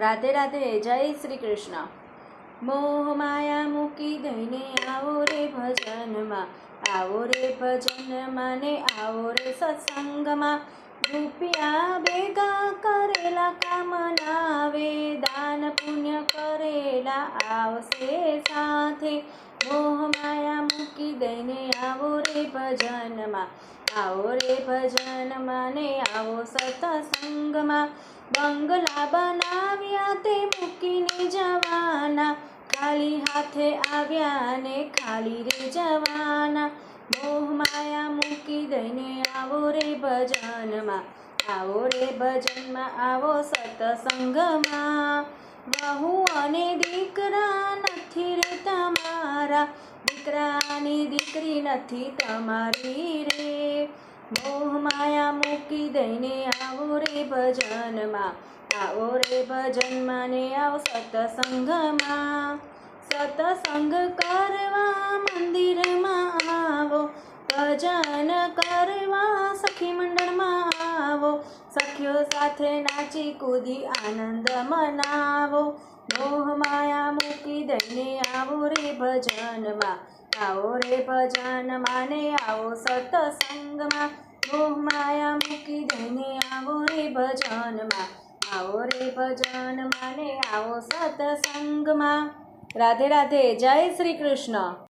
રાધે રાધે, જય શ્રી કૃષ્ણ. મોહ માયા મૂકી દઈને આવો રે ભજનમાં, આવો રે ભજનમાં ને આવો રે સત્સંગમાં. રૂપિયા ભેગા કરેલા કામ ના આવે દાન પુણ્ય કરેલા આવશે સાથે. મોહ માયા મૂકી દઈને આવો રે ભજનમાં, આવો રે ભજનમાં ને આવો સત્સંગમાં. બંગલા બનાવ્યા તે મૂકીને જવાના. ખાલી હાથે આવ્યા ને ખાલી રે જવાના. મોહ માયા મૂકી દઈને આવો રે ભજનમાં. આવો રે ભજનમાં, આવો સત્સંગમાં. વહુ અને દીકરા નથી રે તમારા. દીકરાની દીકરી નથી તમારી રે. મોહ માયા મૂકી દઈને આવો રે ભજનમાં. આવો રે ભજનમાં ને આવો સત્સંગમાં. સત્સંગ કરવા મંદિરમાં આવો. ભજન કરવા સખી મંડળમાં આવો. સખીઓ સાથે નાચી કૂદી આનંદ મનાવો. મોહ માયા મૂકી દઈને આવો રે ભજનમાં. આવો રે ભજન માને, આવો સત્સંગમાં. મોહ માયા મૂકી દઈને આવો રે ભજનમાં. આવો રે ભજન માને, આવો સત્સંગમાં. રાધે રાધે, જય શ્રી કૃષ્ણ.